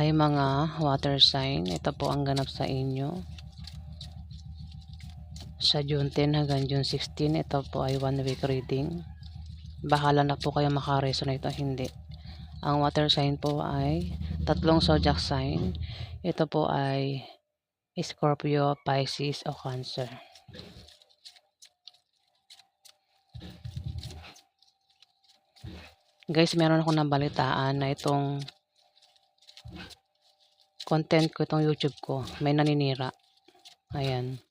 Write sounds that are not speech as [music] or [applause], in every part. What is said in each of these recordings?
Hi mga water sign, ito po ang ganap sa inyo. Sa June 10 hanggang June 16, ito po ay one week reading. Bahala na po kayo makaresonate o hindi. Ang water sign po ay tatlong zodiac sign. Ito po ay Scorpio, Pisces o Cancer. Guys, meron ako nabalitaan na itong content ko, itong YouTube ko, may naninira. Ayan.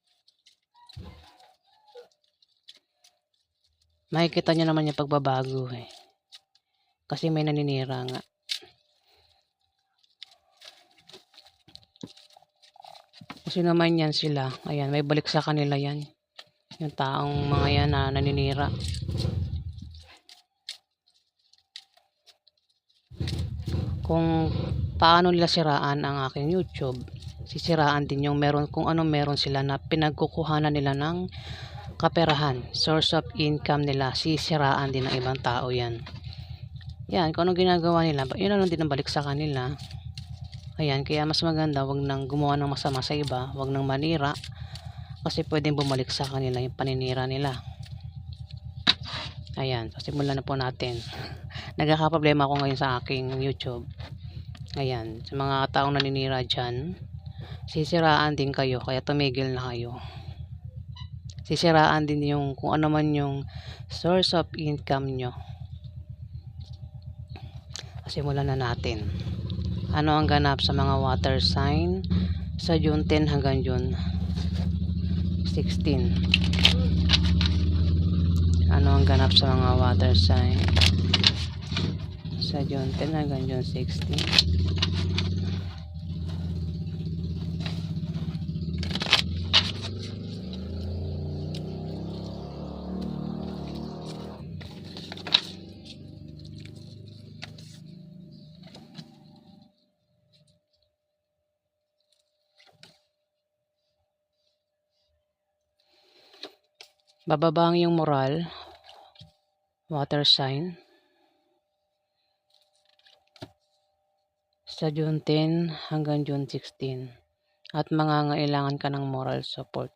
Makikita nyo naman yung pagbabago eh. Kasi may naninira nga. Kasi naman yan sila. Ayan, may balik sa kanila yan. Yung taong mga yan na naninira. Kung paano nila siraan ang aking YouTube, sisiraan din yung meron kung anong meron sila na pinagkukuhanan nila ng kaperahan, source of income nila, sisiraan din ng ibang tao yan. Yan, kung anong ginagawa nila, yun ang din ang balik sa kanila. Ayan, kaya mas maganda wag nang gumawa ng masama sa iba, wag nang manira, kasi pwedeng bumalik sa kanila yung paninira nila. Ayan, so simulan na po natin. [laughs] Nagkakaproblema ako ngayon sa aking YouTube. Ayan, sa mga taong naninira dyan, sisiraan din kayo, kaya tumigil na kayo. Sisiraan din yung kung ano man yung source of income nyo. Simulan na natin. Ano ang ganap sa mga water sign sa June 10 hanggang June 16? Ano ang ganap sa mga water sign sa June 10 hanggang June 16? Bababa ang iyong moral, water sign. Sa June 10 hanggang June 16. At mangangailangan ka ng moral support.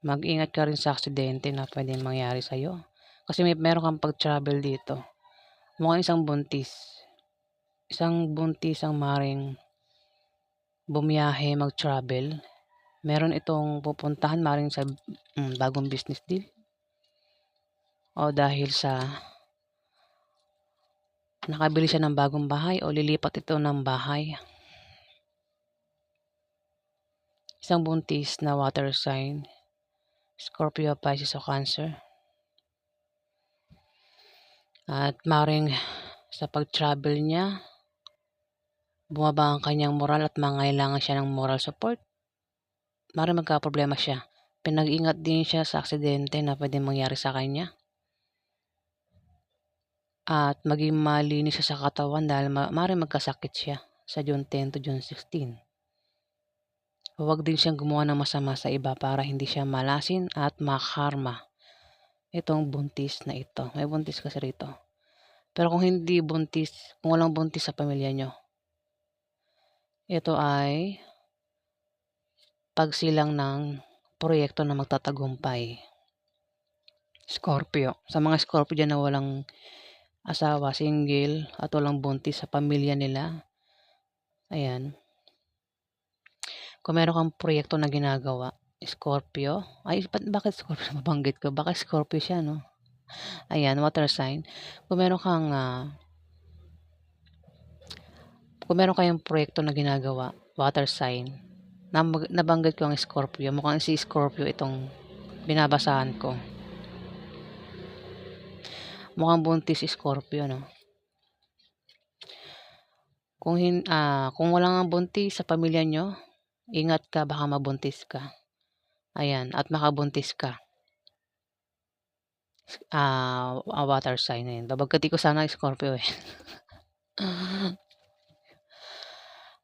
Mag-ingat ka rin sa aksidente na pwedeng mangyari sa'yo. Kasi may meron kang pag-travel dito. Mukhang isang buntis. Isang buntis ang maring bumiyahe mag-travel meron itong pupuntahan maring sa mm, bagong business deal o dahil sa nakabili siya ng bagong bahay o lilipat ito ng bahay. Isang buntis na water sign, Scorpio, Pisces o Cancer. At maring sa pag-travel niya, bumaba ang kanyang moral at mangailangan siya ng moral support mara magka-problema siya. Pinag-ingat din siya sa aksidente na pwedeng mangyari sa kanya. At maging malinis siya sa katawan dahil ma magkasakit siya sa June 10 to June 16. Huwag din siyang gumawa ng masama sa iba para hindi siya malasin at makarma. Itong buntis na ito. May buntis kasi rito. Pero kung hindi buntis, kung walang buntis sa pamilya nyo, ito ay pagsilang ng proyekto na magtatagumpay. Scorpio. Sa mga Scorpio dyan na walang asawa, single, at walang buntis sa pamilya nila. Ayan. Kung meron kang proyekto na ginagawa, Scorpio. Ay, bakit Scorpio? [laughs] Mabanggit ko. Bakit Scorpio siya, no? Ayan, water sign. Kung meron kang uh, kung meron kayong proyekto na ginagawa, water sign, nabanggit ko ang Scorpio. Mukhang si Scorpio itong binabasahan ko. Mukhang buntis si Scorpio, no? Kung, hin, uh, kung walang buntis sa pamilya nyo, ingat ka, baka mabuntis ka. Ayan, at makabuntis ka. Ah, water sign na yun. Babagkati ko sana Scorpio eh. [laughs]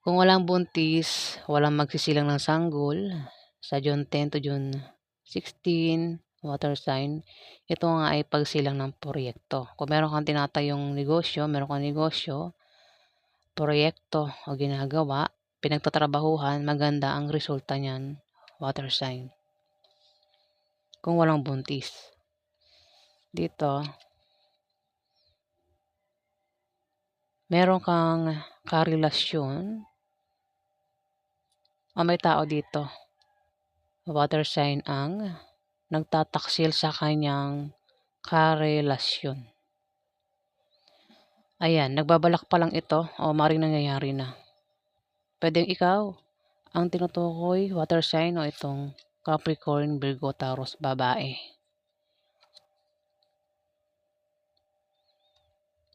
Kung walang buntis, walang magsisilang ng sanggol, sa June 10 to June 16, water sign, ito nga ay pagsilang ng proyekto. Kung meron kang tinatayong negosyo, meron kang negosyo, proyekto o ginagawa, pinagtatrabahuhan, maganda ang resulta niyan, water sign. Kung walang buntis. Dito, meron kang karelasyon o may tao dito, water sign ang nagtataksil sa kanyang karelasyon. Ayan, nagbabalak pa lang ito o maring nangyayari na. Pwedeng ikaw ang tinutukoy, water sign o itong Capricorn, Virgo, Taurus, babae.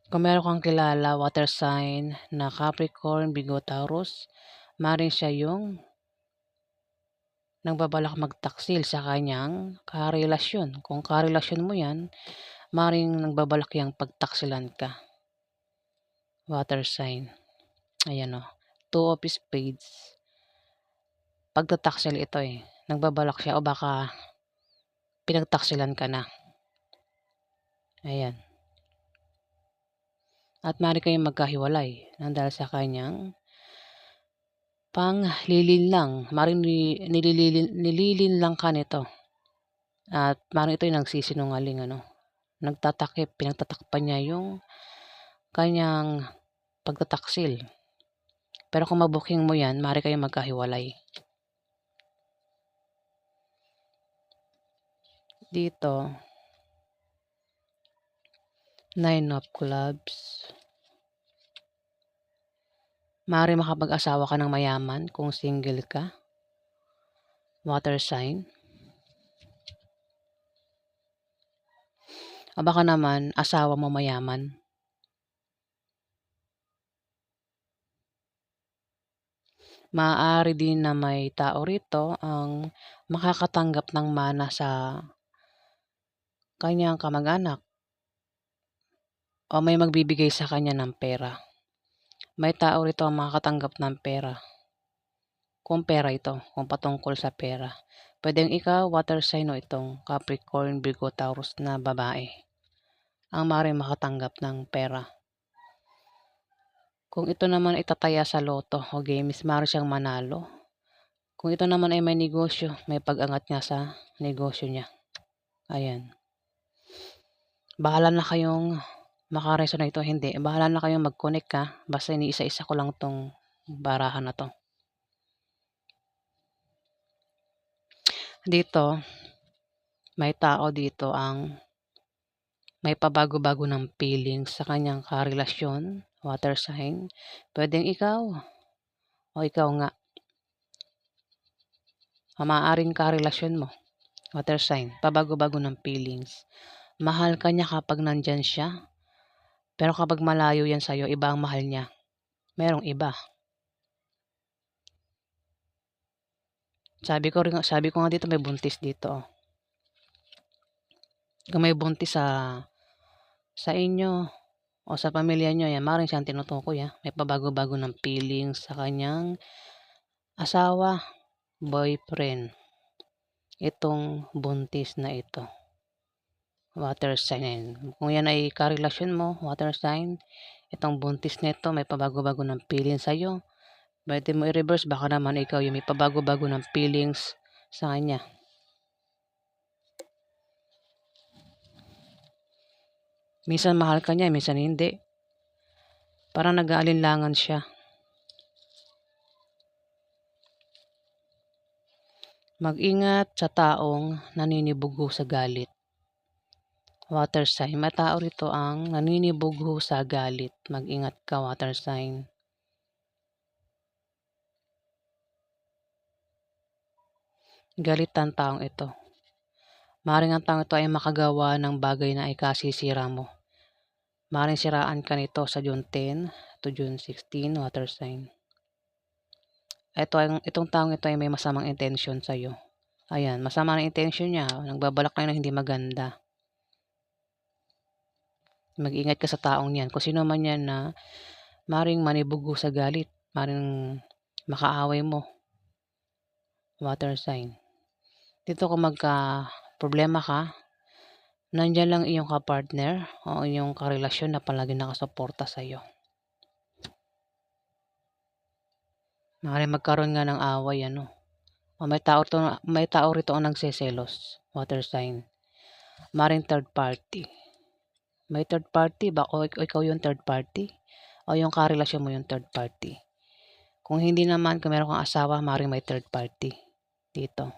Kung meron kang kilala, water sign na Capricorn, Virgo, Taurus, maring siya yung nagbabalak magtaksil sa kanyang karelasyon. Kung karelasyon mo yan, maring nagbabalak yung pagtaksilan ka water sign. Ayan o. Two of spades. Pagtataksel ito eh. Nagbabalak siya o baka pinagtaksilan ka na. Ayan. At mari kayong magkahiwalay nang dahil sa kanyang panglilin lang. Maring nililin, nililin lang ka nito. At maring ito yung nagsisinungaling ano. Nagtatakip, pinagtatakpan niya yung kanyang pagtataksil. Pero kung mabuking mo yan, maaari kayong magkahiwalay. Dito, Nine of Clubs. Maaari makapag-asawa ka ng mayaman kung single ka. Water sign. O baka naman, asawa mo mayaman. Maaari din na may tao rito ang makakatanggap ng mana sa kanyang kamag-anak o may magbibigay sa kanya ng pera. May tao rito ang makakatanggap ng pera. Kung pera ito, kung patungkol sa pera. Pwedeng ikaw, water sign o itong Capricorn, Virgo, Taurus na babae. Ang maaaring makatanggap ng pera. Kung ito naman itataya sa loto o games, maaari siyang manalo. Kung ito naman ay may negosyo, may pag-angat niya sa negosyo niya. Ayan. Bahala na kayong makareso na ito. Hindi. Bahala na kayong mag-connect ka. Basta iniisa-isa ko lang tong barahan na to. Dito, may tao dito ang may pabago-bago ng feelings sa kanyang karelasyon water sign. Pwedeng ikaw. O ikaw nga. O maaaring karelasyon mo. Water sign. Pabago-bago ng feelings. Mahal ka niya kapag nandyan siya. Pero kapag malayo yan sa'yo, iba ang mahal niya. Merong iba. Sabi ko rin, sabi ko nga dito may buntis dito. Kung may buntis sa sa inyo, o sa pamilya nyo, yan, maaaring siyang tinutukoy, ha? May pabago-bago ng feelings sa kanyang asawa, boyfriend. Itong buntis na ito. Water sign. Kung yan ay karelasyon mo, water sign, itong buntis nito, may pabago-bago ng feelings sa'yo. Pwede mo i-reverse, baka naman ikaw yung may pabago-bago ng feelings sa kanya. Minsan mahal ka niya, minsan hindi. Parang nag-aalinlangan siya. Mag-ingat sa taong naninibugho sa galit. Water sign. May tao rito ang naninibugho sa galit. Mag-ingat ka, water sign. Galit ang taong ito. Maring ang taong ito ay makagawa ng bagay na ikasisira mo. Maring siraan ka nito sa June 10 to June 16, water sign. Ito, itong taong ito ay may masamang intention sa iyo. Ayan, masama na intention niya. Nagbabalak kayo na hindi maganda. Mag-ingat ka sa taong yan. Kung sino man yan na maring manibugo sa galit, maring makaaway mo. Water sign. Dito kung magka problema ka, nandyan lang iyong kapartner o iyong karelasyon na palagi nakasuporta sa iyo. Maaaring magkaroon nga ng away ano. O may tao, to, may tao rito ang nagseselos. Water sign. Maring third party. May third party ba? O ik- ikaw yung third party? O yung karelasyon mo yung third party? Kung hindi naman, kung meron kang asawa, maring may third party. Dito.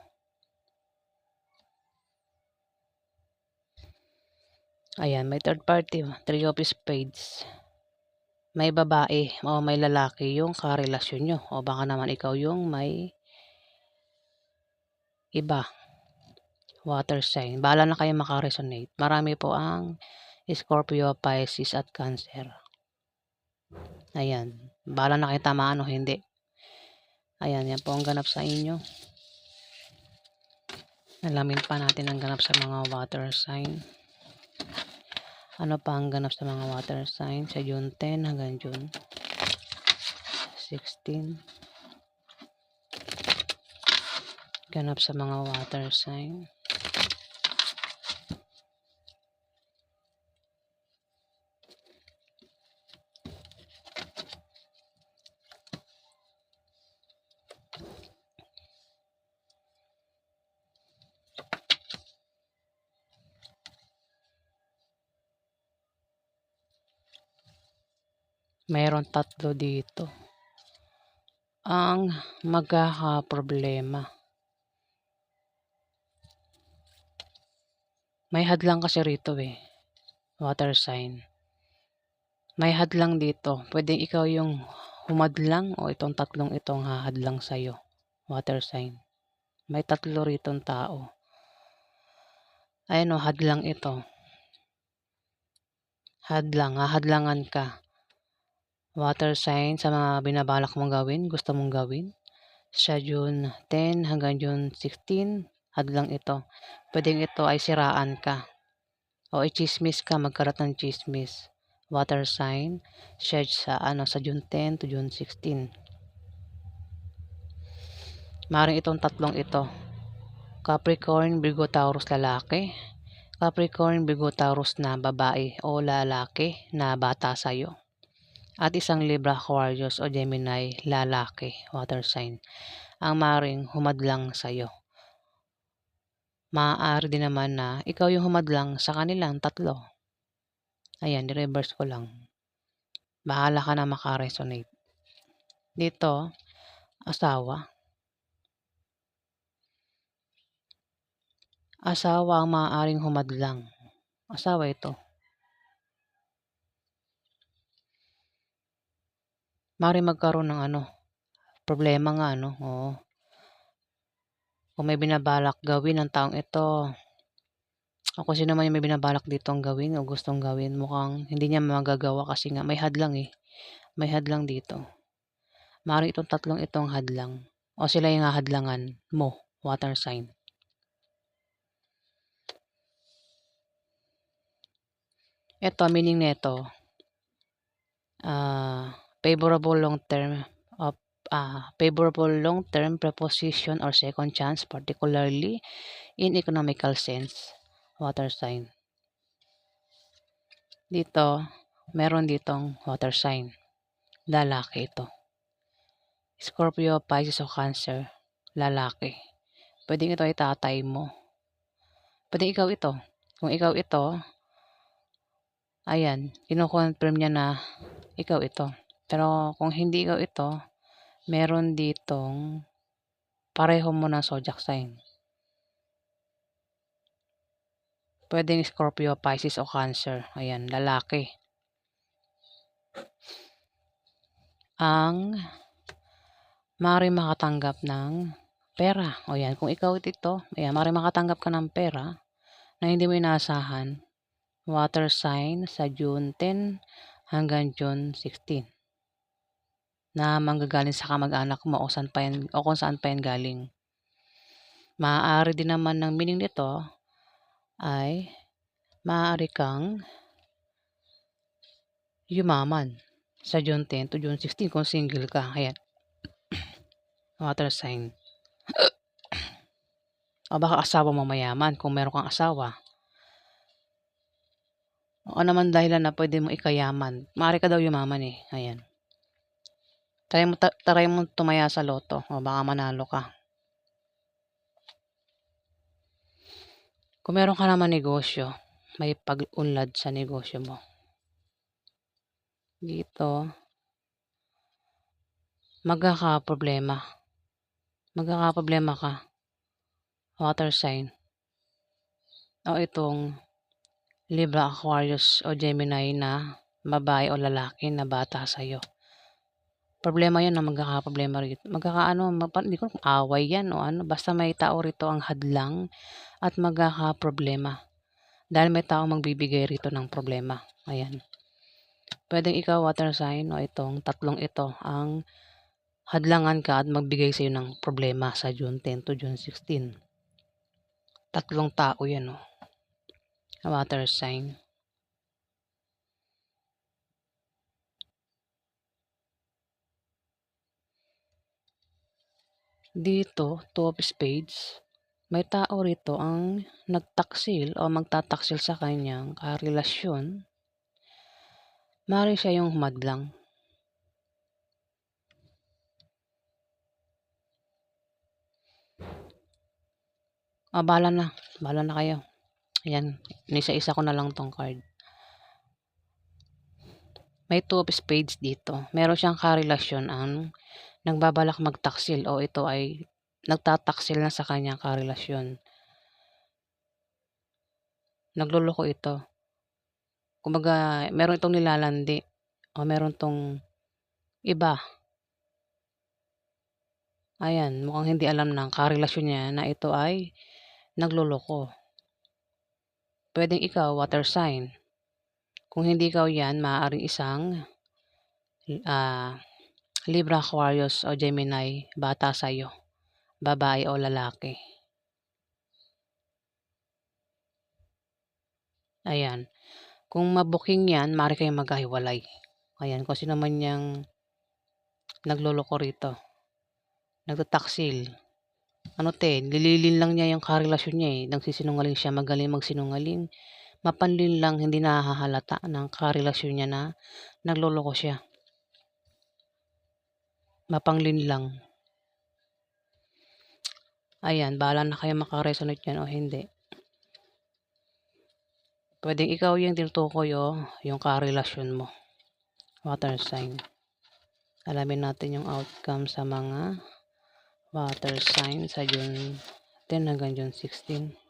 Ayan, may third party. Three of spades. May babae o may lalaki yung karelasyon nyo. O baka naman ikaw yung may iba. Water sign. Bahala na kayo makaresonate. Marami po ang Scorpio, Pisces at Cancer. Ayan. Bahala na kayo tamaan o hindi. Ayan, yan po ang ganap sa inyo. Alamin pa natin ang ganap sa mga water sign. Ano pa ang ganap sa mga water sign? Sa June 10 hanggang June 16. Ganap sa mga water sign. Mayroon tatlo dito. Ang magkakaproblema. May hadlang kasi rito eh. Water sign. May hadlang dito. Pwedeng ikaw yung humadlang o itong tatlong itong hahadlang sa'yo. Water sign. May tatlo ritong tao. Ayun o, hadlang ito. Hadlang, hahadlangan ka. Water sign sa mga binabalak mong gawin, gusto mong gawin. Sa June 10 hanggang June 16, hadlang ito. Pwedeng ito ay siraan ka. O i-chismis ka, magkarat ng chismis. Water sign, shared sa ano sa June 10 to June 16. Maring itong tatlong ito. Capricorn, Virgo, Taurus, lalaki. Capricorn, Virgo, Taurus na babae o lalaki na bata sa'yo. At isang Libra, Aquarius o Gemini, lalaki, water sign. Ang maring humadlang sa'yo. Maaari din naman na ikaw yung humadlang sa kanilang tatlo. Ayan, reverse ko lang. Bahala ka na makaresonate. Dito, asawa. Asawa ang maaaring humadlang. Asawa ito. Mari magkaroon ng ano, problema nga ano, oo. Kung may binabalak gawin ng taong ito, o kung sino man yung may binabalak ditong gawin o gustong gawin, mukhang hindi niya magagawa kasi nga may hadlang eh. May hadlang dito. Maaaring itong tatlong itong hadlang. O sila yung hahadlangan mo, water sign. Ito, meaning nito, ah, favorable long term of ah, favorable long term preposition or second chance particularly in economical sense water sign. Dito meron ditong water sign. Lalaki ito. Scorpio, Pisces o Cancer lalaki. Pwedeng ito ay tatay mo. Pwedeng ikaw ito. Kung ikaw ito ayan kinukonfirm niya na ikaw ito pero kung hindi ikaw ito, meron ditong pareho mo ng zodiac sign. Pwedeng Scorpio, Pisces o Cancer. Ayan, lalaki. Ang mari makatanggap ng pera. O yan, kung ikaw ito, ayan, mari makatanggap ka ng pera na hindi mo inaasahan. Water sign sa June 10 hanggang June 16 na manggagaling sa kamag-anak mo o, saan pa yan, o kung saan pa yan galing. Maaari din naman ng meaning nito ay maaari kang yumaman sa June 10 to June 16 kung single ka. Ayan. [coughs] Water sign. [coughs] o baka asawa mo mayaman kung meron kang asawa. O naman dahilan na pwede mo ikayaman. Maaari ka daw yumaman eh. Ayan. Try mo, try mo tumaya sa loto. O baka manalo ka. Kung meron ka naman negosyo, may pag-unlad sa negosyo mo. Dito, magkakaproblema. Magkakaproblema ka. Water sign. O itong Libra, Aquarius o Gemini na babae o lalaki na bata sa'yo. Problema yan na magkakaproblema rito. Magkakaano, hindi ko away yan o ano. Basta may tao rito ang hadlang at magkakaproblema. Dahil may tao magbibigay rito ng problema. Ayan. Pwedeng ikaw water sign o itong tatlong ito ang hadlangan ka at magbigay sa'yo ng problema sa June 10 to June 16. Tatlong tao yan o. Water sign. Dito, two of spades, may tao rito ang nagtaksil o magtataksil sa kanyang karelasyon. Mari siya yung humadlang. Ah, bahala na. Bahala na kayo. Ayan, nisa-isa ko na lang tong card. May two of spades dito. Meron siyang karelasyon ang nagbabalak magtaksil o ito ay nagtataksil na sa kanyang karelasyon. Nagluloko ito. Kumbaga, meron itong nilalandi o meron tong iba. Ayan, mukhang hindi alam ng karelasyon niya na ito ay nagluloko. Pwedeng ikaw, water sign. Kung hindi ikaw yan, maaaring isang ah, Libra, Aquarius o Gemini, bata sa'yo. Babae o lalaki. Ayan. Kung mabuking yan, maaari kayong magkahiwalay. Ayan, kung sino man yung nagluloko rito. Nagtataksil. Ano te, nililin lang niya yung karelasyon niya eh. Nagsisinungaling siya, magaling magsinungaling. Mapanlin lang, hindi nahahalata ng karelasyon niya na nagluloko siya. Mapanglin lang. Ayan, bahala na kayo makaresonate yan o hindi. Pwedeng ikaw yung tinutukoy o yung karelasyon mo. Water sign. Alamin natin yung outcome sa mga water sign sa June 10 hanggang June 16.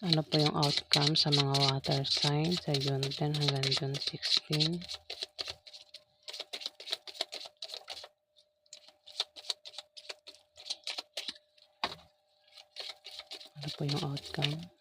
Ano po yung outcome sa mga water sign sa June 10 hanggang June 16? Ano po yung outcome?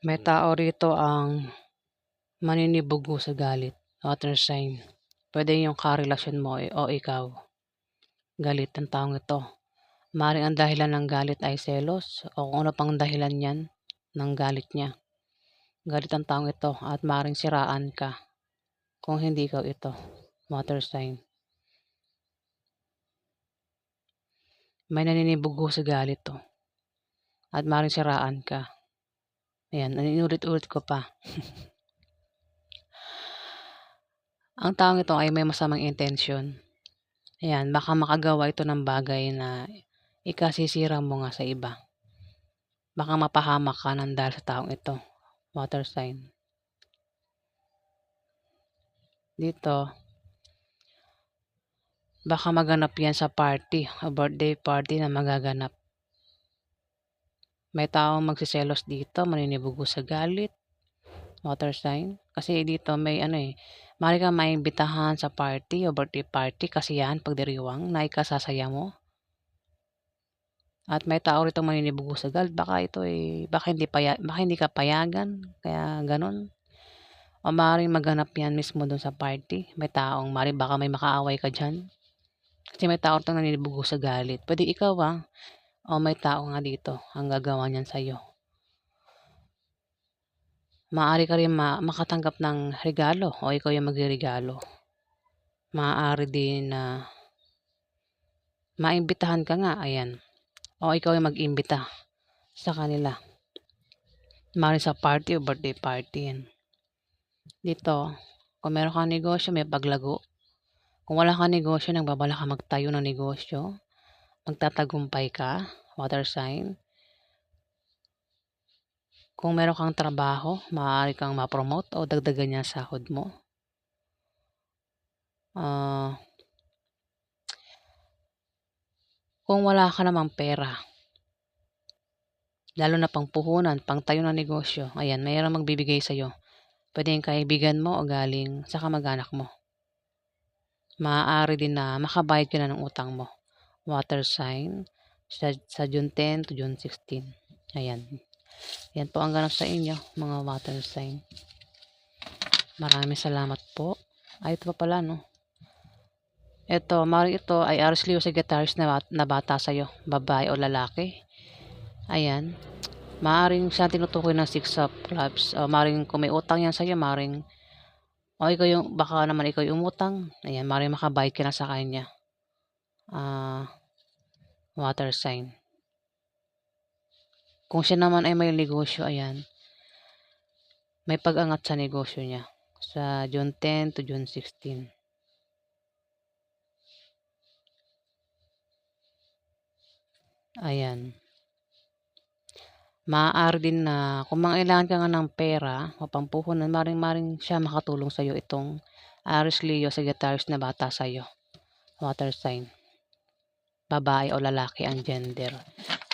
May tao rito ang maninibugo sa galit. Water sign. Pwede yung karelasyon mo eh, o ikaw. Galit ang taong ito. Maring ang dahilan ng galit ay selos o kung ano pang dahilan yan ng galit niya. Galit ang taong ito at maring siraan ka kung hindi ikaw ito. Water sign. May naninibugo sa galit to. At maring siraan ka. Ayan, inulit-ulit ko pa. Ang taong ito ay may masamang intensyon. Ayan, baka makagawa ito ng bagay na ikasisira mo nga sa iba. Baka mapahamak ka ng dahil sa taong ito. Water sign. Dito, baka maganap yan sa party, a birthday party na magaganap. May taong magsiselos dito, maninibugo sa galit. Water sign. Kasi dito may ano eh, mari ka maimbitahan sa party o birthday party kasi yan pagdiriwang na ikasasaya mo. At may tao rito maninibugo sa galit. Baka ito eh, baka hindi, paya, baka hindi ka payagan. Kaya ganon. O maaaring maganap yan mismo dun sa party. May taong, maaaring baka may makaaway ka dyan. Kasi may tao itong naninibugo sa galit. Pwede ikaw ah. O may tao nga dito ang gagawa niyan sa'yo. Maaari ka rin ma- makatanggap ng regalo o ikaw yung magregalo. Maaari din na maimbitahan ka nga, ayan. O ikaw yung mag-imbita sa kanila. Maaari sa party o birthday party yan. Dito, kung meron kang negosyo, may paglago. Kung wala kang negosyo, nagbabala ka magtayo ng negosyo, magtatagumpay ka, water sign. Kung meron kang trabaho, maaari kang ma-promote o dagdagan niya sa sahod mo. Ah, kung wala ka namang pera, lalo na pang puhunan, pang tayo ng negosyo, ayan, mayroong magbibigay sa'yo. Pwede yung kaibigan mo o galing sa kamag-anak mo. Maaari din na makabayad ka na ng utang mo. Water sign sa, sa June 10 to June 16. Ayan. Yan po ang ganap sa inyo, mga water sign. Maraming salamat po. Ay, ito pa pala, no? Ito, mari ito ay Aris Leo Secretaries na, na bata sa'yo, babae o lalaki. Ayan. Maaring siya tinutukoy ng six of clubs. O maaring kung may utang yan sa'yo, maaring o ikaw yung, baka naman ikaw yung umutang. Ayan, maaring makabayad ka na sa kanya. Ah, water sign. Kung siya naman ay may negosyo, ayan, may pag-angat sa negosyo niya sa June 10 to June 16. Ayan. Maaari din na kung mangailangan ka nga ng pera o pampuhunan, maring-maring siya makatulong sa'yo itong Aris Leo Sagittarius na bata sa'yo. Water sign. Babae o lalaki ang gender.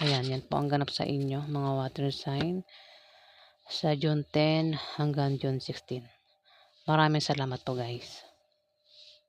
Ayan, yan po ang ganap sa inyo, mga water sign. Sa June 10 hanggang June 16. Maraming salamat po guys.